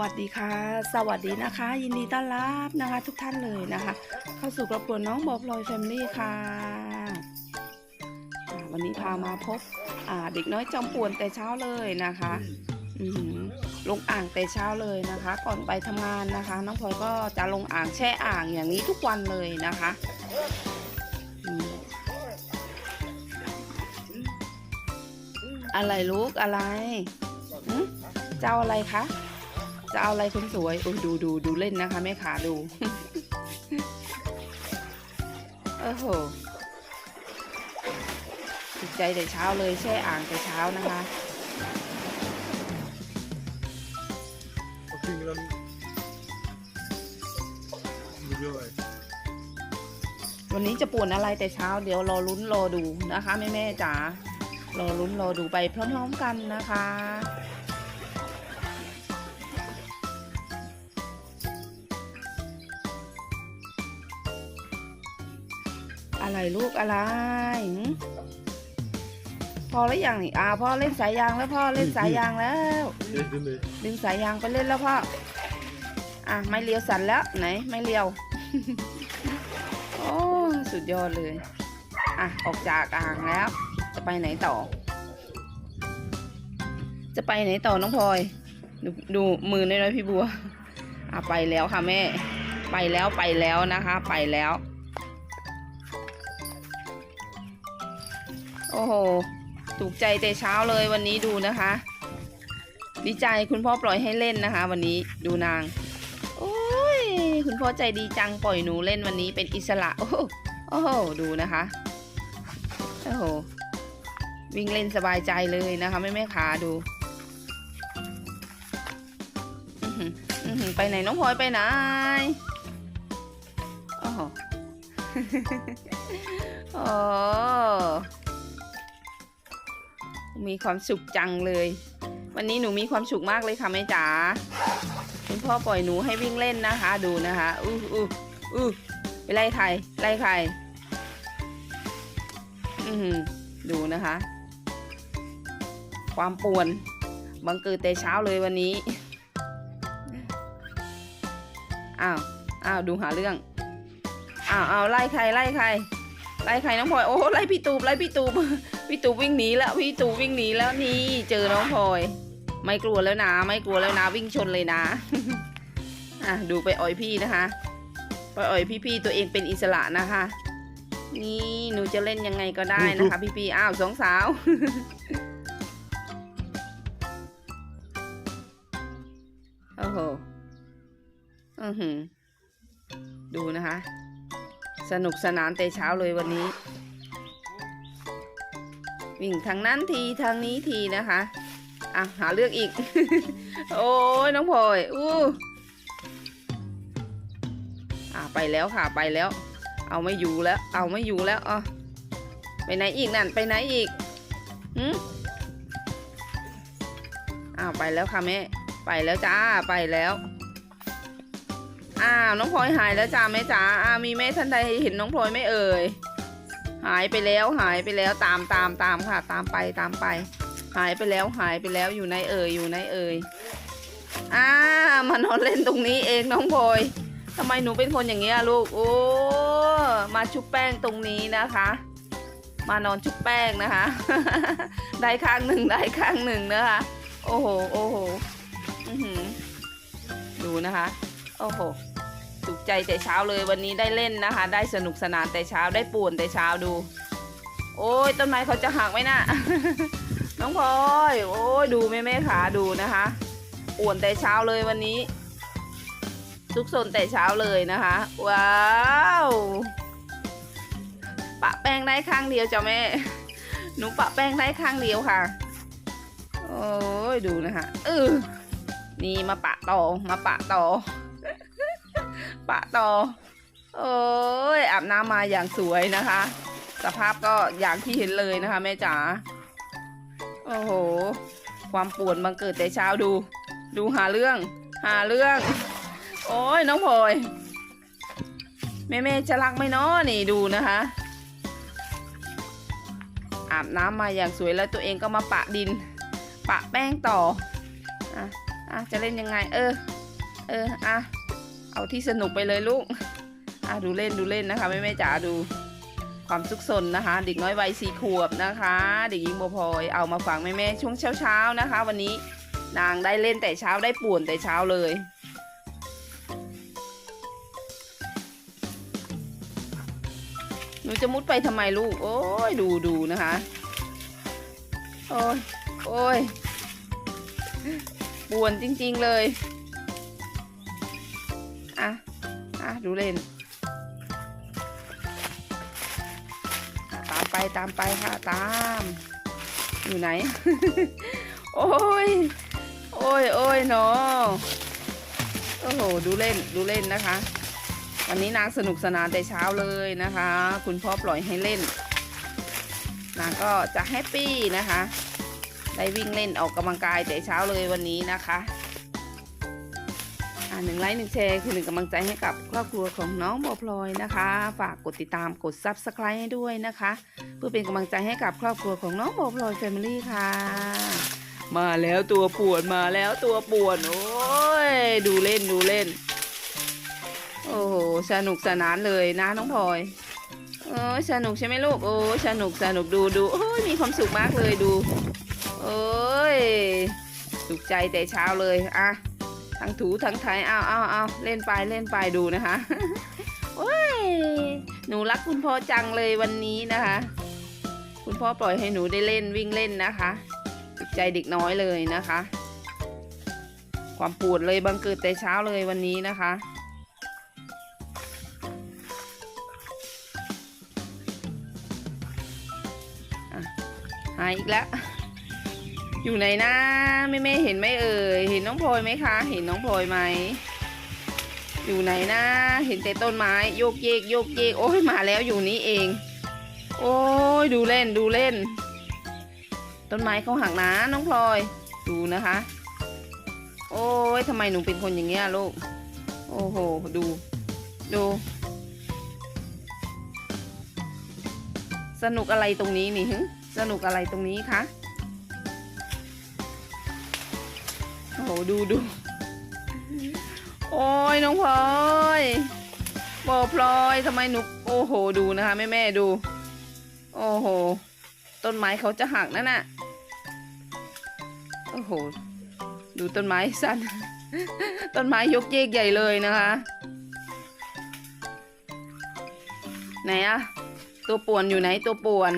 วัสดีค่ะ สวัสดีนะคะ ยินดีต้อนรับนะคะ ทุกท่านเลยนะคะ เข้าสู่ครอบครัวน้องบอบลอยแฟมิลี่ค่ะอ่าวันนี้พามาพบอ่าเด็กน้อยจอมป่วนแต่เช้าเลยนะคะอือหือลงอ่างแต่เช้าเลยนะคะ ก่อนไปทำงานนะคะ น้องพลอยก็จะลงอ่างแช่อ่างอย่างนี้ทุกวันเลยนะคะอืมอะไรลูกอะไรหึจะเอาอะไรคะ จะเอาอะไรคนสวยโอ้ยดูดูดูเล่นนะคะแม่ขาดูโอ้โหติดใจแต่เช้าเลยแช่อ่างแต่เช้านะคะ Vad tynger den? Nu gör jag. วันนี้จะป่วนอะไรแต่เช้าเดี๋ยวรอลุ้นรอดูนะคะแม่แม่ๆจ๋ารอลุ้นรอดูไปพร้อมๆกันนะคะ อะไรลูกอะไรหืมพอแล้วยังนี่อ่าพ่อเล่นสายยางแล้วพ่อเล่นสายยางแล้ว Det är nu. ดึงสายยางไปเล่นแล้วพ่อ อะไม่เลียวสั่นแล้วไหนไม่เลียวโอ้สุดยอดเลย อะออกจากอ่างแล้ว จะไปไหนต่อ จะไปไหนต่อน้องพลอย ดูดูมือน้อยๆพี่บัว อะไปแล้วค่ะแม่ ไปแล้วไปแล้วนะคะ ไปแล้ว โอ้โห ถูกใจแต่เช้าเลยวันนี้ดูนะคะ ดีใจคุณพ่อปล่อยให้เล่นนะคะ วันนี้ดูนาง โอ้ย คุณพ่อใจดีจังปล่อยหนูเล่นวันนี้เป็นอิสระ โอ้โหโอ้โห ดูนะคะ โอ้โห วิ่งเล่นสบายใจเลยนะคะแม่แม่ขาดูอือหืออือหือไปไหนน้องพลอยไปไหนโอ้โหโอ้ มีความสุขจังเลย วันนี้หนูมีความสุขมากเลยค่ะแม่จ๋าคุณพ่อปล่อยหนูให้วิ่งเล่นนะคะ ดูนะคะอู้อู้อู้ไปไล่ใครไล่ใครอือดูนะคะ ความป่วนบังเกิดแต่เช้าเลยวันนี้อ้าวอ้าวดูหาเรื่องอ้าวอ้าวไล่ใครไล่ใครไล่ใครน้องพลอยโอ้ไล่พี่ตูบไล่พี่ตูบ พี่ตูบวิ่งหนีแล้วพี่ตูบวิ่งหนีแล้วนี่เจอน้องพลอย ไม่กลัวแล้วนะ ไม่กลัวแล้วนะ วิ่งชนเลยนะ อะดูไปอ่อยพี่นะคะ ไปอ่อยพี่ๆตัวเองเป็นอิสระนะคะ นี่หนูจะเล่นยังไงก็ได้นะคะ พี่ๆอ้าวสองสาวโอ้โหอือหือดูนะคะ สนุกสนานแต่เช้าเลยวันนี้ วิ่งทางนั้นทีทางนี้ทีนะคะอะหาเรื่องอีก โอ้ยน้องพลอยอู้อะไปแล้วค่ะไปแล้ว เอาไม่อยู่แล้ว เอาไม่อยู่แล้วอะไปไหนอีกนั่นไปไหนอีกหืมอ้าวไปแล้วค่ะแม่ไปแล้วจ้าไปแล้วอ้าวน้องพลอยหายแล้วจ้าแม่จ๋าอ้าวมีแม่ท่านใดเห็นน้องพลอยไม่เอ่ย หายไปแล้วหายไปแล้วตามตามตามค่ะ ตามไปตามไป หายไปแล้วหายไปแล้วอยู่ในเอ่ยอยู่ในเอ่ยอ่ามานอนเล่นตรงนี้เองน้องพลอยทำไมหนูเป็นคนอย่างเงี้ยลูกโอ้มาชุบแป้งตรงนี้นะคะ มานอนชุบแป้งนะคะ ได้ข้างหนึ่งได้ข้างหนึ่งนะคะ โอ้โหโอ้โหดูนะคะ โอ้โห ถูกใจแต่เช้าเลยวันนี้ได้เล่นนะคะ ได้สนุกสนานแต่เช้าได้ป่วนแต่เช้าดู โอ้ยต้นไม้เขาจะหักไหมน่ะน้องพลอยโอ้ยดูแม่แม่ขาดูนะคะป่วนแต่เช้าเลยวันนี้ซุกซนแต่เช้าเลยนะคะ ว้าวปะแป้งได้ข้างเดียวจ้ะแม่หนูปะแป้งได้ข้างเดียวค่ะ โอ้ยดูนะคะเออนี่มาปะต่อมาปะต่อ ปะต่อโอ้ยอาบน้ำมาอย่างสวยนะคะ สภาพก็อย่างที่เห็นเลยนะคะ แม่จ๋าโอ้โห ความปวดบังเกิดแต่เช้าดู ดูหาเรื่อง หาเรื่อง โอ้ยน้องพลอยแม่แม่จะรักไหมเนาะนี่ดูนะคะ อาบน้ำมาอย่างสวยแล้วตัวเองก็มาปะดิน ปะแป้งต่ออะอะจะเล่นยังไง เออ เออ อะ เอาที่สนุกไปเลยลูกอะดูเล่นดูเล่นนะคะแม่แม่จ๋าดูความสุขสนนะคะ เด็กน้อยวัยสี่ขวบนะคะ เด็กหญิงโบวพลอยเอามาฝากแม่แม่ช่วงเช้าๆนะคะ วันนี้นางได้เล่นแต่เช้าได้ป่วนแต่เช้าเลยหนูจะมุดไปทำไมลูก โอ้ยดูดูนะคะ โอ้ยโอ้ยป่วนจริง ๆ เลย ดูเล่น ตามไปตามไปค่ะตาม อยู่ไหน โอ้ย โอ้ยโอ้ยเนาะโอ้โหดูเล่นดูเล่นนะคะ วันนี้นางสนุกสนานแต่เช้าเลยนะคะ คุณพ่อปล่อยให้เล่น นางก็จะแฮปปี้นะคะ ได้วิ่งเล่นออกกำลังกายแต่เช้าเลยวันนี้นะคะ หนึ่งไลค์หนึ่งแชร์คือหนึ่งกำลังใจให้กับครอบครัวของน้องโบวพลอยนะคะ ฝากกดติดตามกด Subscribe ให้ด้วยนะคะ เพื่อเป็นกำลังใจให้กับครอบครัวของน้องโบวพลอยแฟมิลี่ค่ะ มาแล้วตัวป่วนมาแล้วตัวป่วนโอ้ยดูเล่นดูเล่น โอ้โหสนุกสนานเลยนะน้องพลอยโอ้ยสนุกใช่ไหมลูกโอ้ยสนุกสนุกดูดูโอ้ยมีความสุขมากเลยดูโอ้ยสุขใจแต่เช้าเลยอะ ทั้งถูทั้งไทยเอาเอาเอาเล่นไปเล่นไปดูนะคะโอ้ยหนูรักคุณพ่อจังเลยวันนี้นะคะ คุณพ่อปล่อยให้หนูได้เล่นวิ่งเล่นนะคะใจเด็กน้อยเลยนะคะ ความปวดเลยบังเกิดแต่เช้าเลยวันนี้นะคะหายอีกแล้ว อยู่ไหนนะแม่แม่เห็นไหมเอ่ยเห็นน้องพลอยไหมคะ เห็นน้องพลอยไหมอยู่ไหนนะ เห็นแต่ต้นไม้โยกเยกโยกเยกโอ้ยมาแล้วอยู่นี้เอง โอ้ยดูเล่นดูเล่น ต้นไม้เขาหักนะน้องพลอย ดูนะคะ โอ้ยทำไมหนูเป็นคนอย่างเงี้ยลูกโอ้โหดู ดู สนุกอะไรตรงนี้นี่หึสนุกอะไรตรงนี้คะ โอ้โหดูดู โอ้ยน้องพลอยบอพลอยทำไมหนูโอ้โหดูนะคะแม่แม่ดู โอ้โห ต้นไม้เขาจะหักนั่นน่ะ โอ้โห ดูต้นไม้สั้น ต้นไม้ยกเยกใหญ่เลยนะคะ ไหนอะตัวป่วนอยู่ไหนตัวป่วน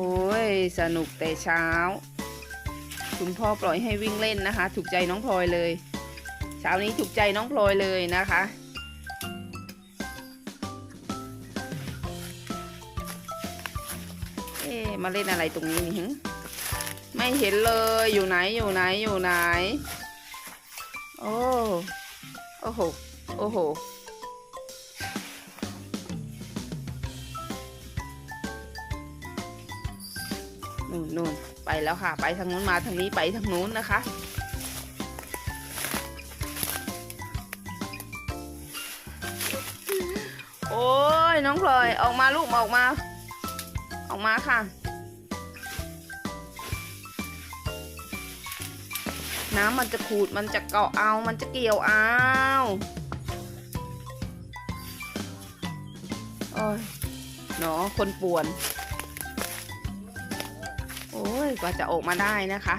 โอ้ย สนุกแต่เช้า คุณพ่อปล่อยให้วิ่งเล่นนะคะ ถูกใจน้องพลอยเลย เช้านี้ถูกใจน้องพลอยเลยนะคะ เอ๊ะมาเล่นอะไรตรงนี้นี่ไม่เห็นเลยอยู่ไหนอยู่ไหนอยู่ไหน โอ้ โอ้โห โอ้โห นู่นนู่นไปแล้วค่ะ ไปทางนู้นมาทางนี้ไปทางนู้นนะคะ โอ้ยน้องพลอยออกมาลูกออกมา ออกมาค่ะน้ำมันจะขูด มันจะเกาะเอา มันจะเกี่ยวเอาโอ้ยหนอคนป่วน โอ้ยกว่าจะออกมาได้นะคะ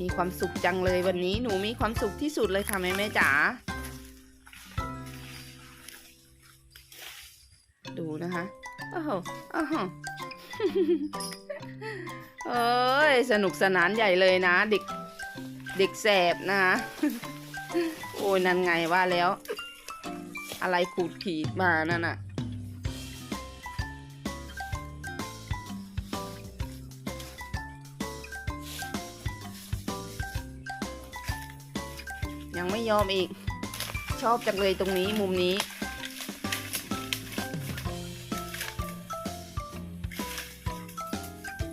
มีความสุขจังเลยวันนี้หนูมีความสุขที่สุดเลยค่ะแม่แม่จ๋าดูนะคะโอ้โหโอ้โหเอ้ยสนุกสนานใหญ่เลยนะ เด็กเด็กแสบนะคะโอ้ยนั่นไงว่าแล้ว อะไรขูดขีดมานั่นน่ะ ไม่ยอมอีก ชอบจังเลยตรงนี้มุมนี้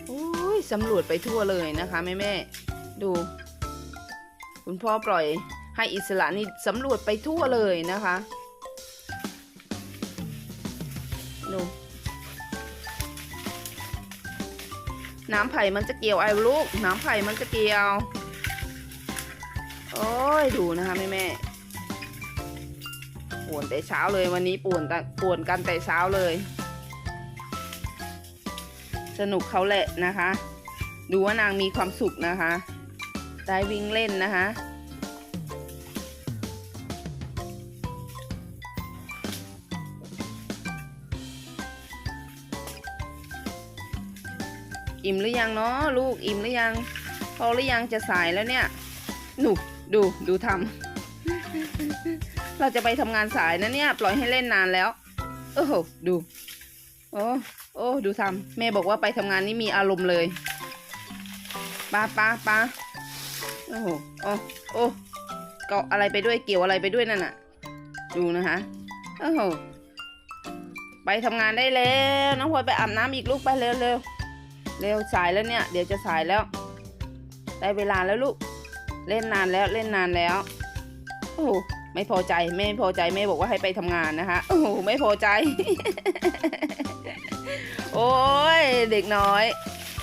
โอ้ยสำรวจไปทั่วเลยนะคะแม่แม่ดู คุณพ่อปล่อยให้อิสระนี่สำรวจไปทั่วเลยนะคะดูน้ำไผ่มันจะเกี่ยวไอ้ลูก น้ำไผ่มันจะเกี่ยว โอ้ยดูนะคะแม่แม่ป่วนแต่เช้าเลยวันนี้ป่วนตะป่วนกันแต่เช้าเลย สนุกเขาแหละนะคะ ดูว่านางมีความสุขนะคะ ได้วิ่งเล่นนะคะอิ่มหรือยังเนาะลูกอิ่มหรือยังพอหรือยังจะสายแล้วเนี่ย หนู ดูดูทำ เราจะไปทำงานสายนะเนี่ย ปล่อยให้เล่นนานแล้ว โอ้โห ดู โอ้โอ้ดูทำแม่บอกว่าไปทำงานนี่มีอารมณ์เลยป้าป้าป้าโอ้โหโอ้โอ้เกาะอะไรไปด้วยเกี่ยวอะไรไปด้วยนั่นน่ะ ดูนะคะโอ้โหไปทำงานได้แล้วน้องพลอยไปอาบน้ำอีกลูกไปเร็วเร็วเร็วสายแล้วเนี่ย เดี๋ยวจะสายแล้ว ได้เวลาแล้วลูก เล่นนานแล้วเล่นนานแล้วโอ้ไม่พอใจแม่ไม่พอใจแม่บอกว่าให้ไปทำงานนะคะโอ้ไม่พอใจ โอ้ยเด็กน้อย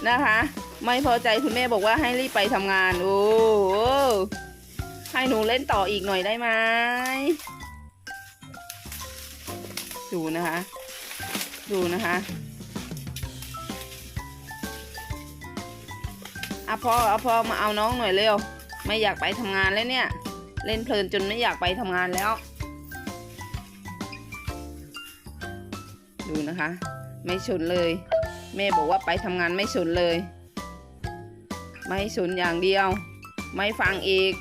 นะคะ ไม่พอใจคุณแม่บอกว่าให้รีบไปทำงานโอ้ให้หนูเล่นต่ออีกหน่อยได้ไหมดูนะคะ ดูนะคะอะพ่อเอาพ่อมาเอาน้องหน่อยเร็ว ไม่อยากไปทำงานแล้วเนี่ย เล่นเพลินจนไม่อยากไปทำงานแล้ว ดูนะคะ ไม่ชนเลย แม่บอกว่าไปทำงานไม่ชนเลย ไม่ชนอย่างเดียว ไม่ฟังอีก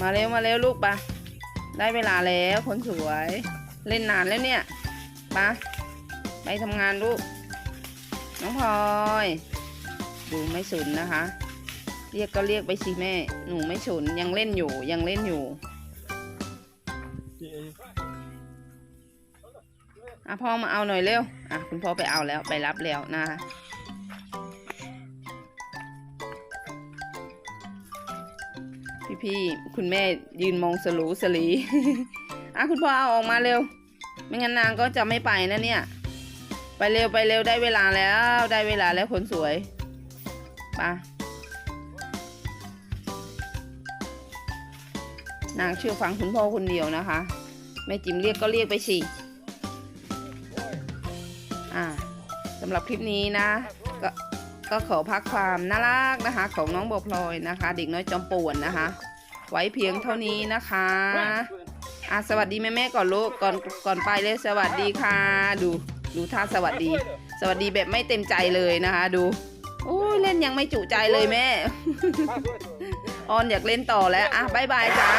มาเร็วมาเร็วลูกปะได้เวลาแล้วคนสวย เล่นนานแล้วเนี่ยปะไปทำงานลูก น้องพลอยดูไม่สนนะคะ เรียกก็เรียกไปสิแม่ หนูไม่สนยังเล่นอยู่ยังเล่นอยู่อะพ่อมาเอาหน่อยเร็ว อะคุณพ่อไปเอาแล้วไปรับแล้วนะคะพี่พี่คุณแม่ยืนมองสลูสลีอะคุณพ่อเอาออกมาเร็ว ไม่งั้นนางก็จะไม่ไปนะเนี่ย ไปเร็วไปเร็วได้เวลาแล้วได้เวลาแล้วคนสวยไปนางเชื่อฟังคุณพ่อคนเดียวนะคะ แม่จิมเรียกก็เรียกไปสิอ่าสำหรับคลิปนี้นะก็ก็ขอพักความน่ารักนะคะ ของน้องบวพลอยนะคะ เด็กน้อยจอมป่วนนะคะ ไว้เพียงเท่านี้นะคะอะสวัสดีแม่แม่ก่อนลูกก่อนก่อนไปเลยสวัสดีค่ะดู ดูท่าสวัสดี สวัสดีแบบไม่เต็มใจเลยนะคะดูโอ้ยเล่นยังไม่จุใจเลยแม่ออนอยากเล่นต่อแล้วอะบายบายจ้า